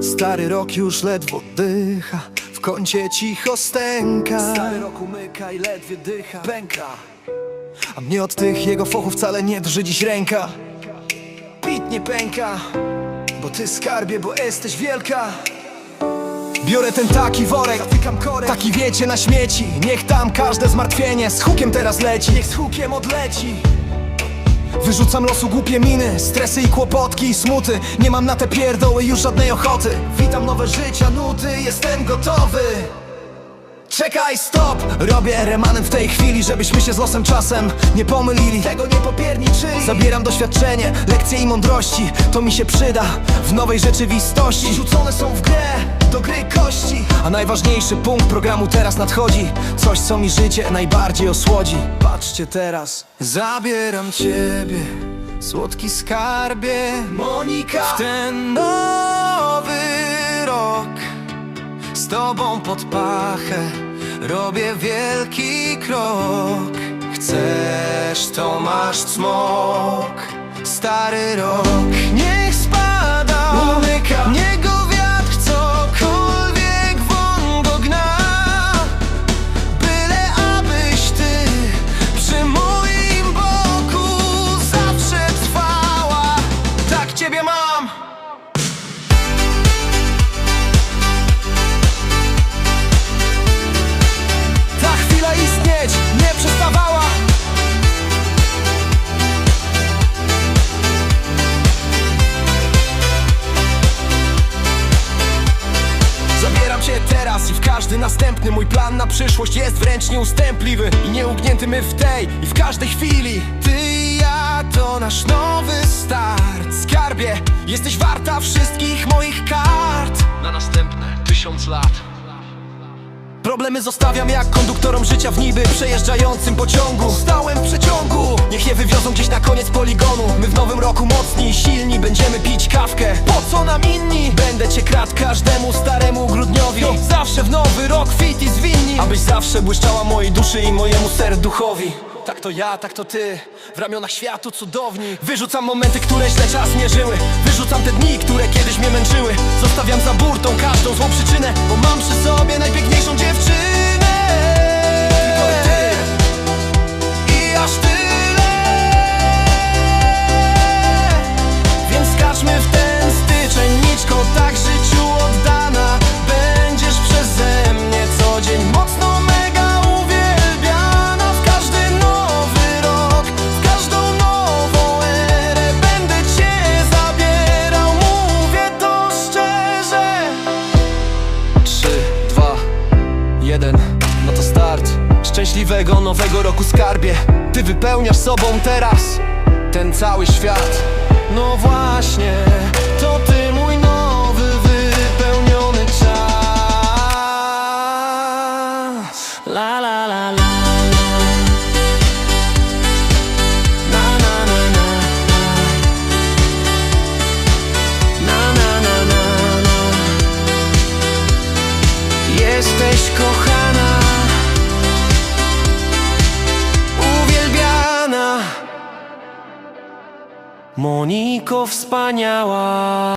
Stary rok już ledwo dycha W kącie cicho stęka. Stary rok umyka i ledwie dycha Pęka A mnie od tych jego fochów wcale nie drży dziś ręka. Bit nie pęka Bo ty skarbie, bo jesteś wielka. Biorę ten taki worek, Zatykam korek. taki wiecie na śmieci. Niech tam każde zmartwienie z hukiem teraz leci. Niech z hukiem odleci Wyrzucam losu głupie miny, stresy i kłopotki i smuty. Nie mam na te pierdoły już żadnej ochoty. Witam nowe życia, nuty, jestem gotowy Czekaj, stop! Robię remanem w tej chwili, żebyśmy się z losem czasem nie pomylili. Tego nie popierniczyli. Zabieram doświadczenie, lekcje i mądrości. To mi się przyda w nowej rzeczywistości. Rzucone są w grę, do gry kości. A najważniejszy punkt programu teraz nadchodzi. Coś co mi życie najbardziej osłodzi. Patrzcie teraz. Zabieram ciebie, słodki skarbie. Monika! W ten nowy rok Z tobą pod pachę Robię wielki krok. Chcesz, to masz cmok Stary rok i w każdy następny Mój plan na przyszłość jest wręcz nieustępliwy I nieugnięty my w tej i w każdej chwili. Ty i ja to nasz nowy start. Skarbie, jesteś warta wszystkich moich kart. Na następne tysiąc lat. Problemy zostawiam jak konduktorom życia w niby przejeżdżającym pociągu. Stałem w przeciągu. Niech je wywiozą gdzieś na koniec poligonu. My w nowym roku mocni i silni Będziemy pić kawkę. Po co nam inni? Będę cię kradł każdemu grudniowi Zawsze w nowy rok fit i zwinni. Abyś zawsze błyszczała mojej duszy i mojemu serduchowi. Tak to ja, tak to ty, w ramionach światu cudowni. Wyrzucam momenty, które źle czas mierzyły. Wyrzucam te dni, które kiedyś mnie męczyły. Zostawiam za burtą każdą złą przyczynę Bo mam przy sobie najpiękniejszą dziewczynę jeden No to start. Szczęśliwego nowego roku skarbie. Ty wypełniasz sobą teraz Ten cały świat. No właśnie To ty mój nowy Moniko wspaniała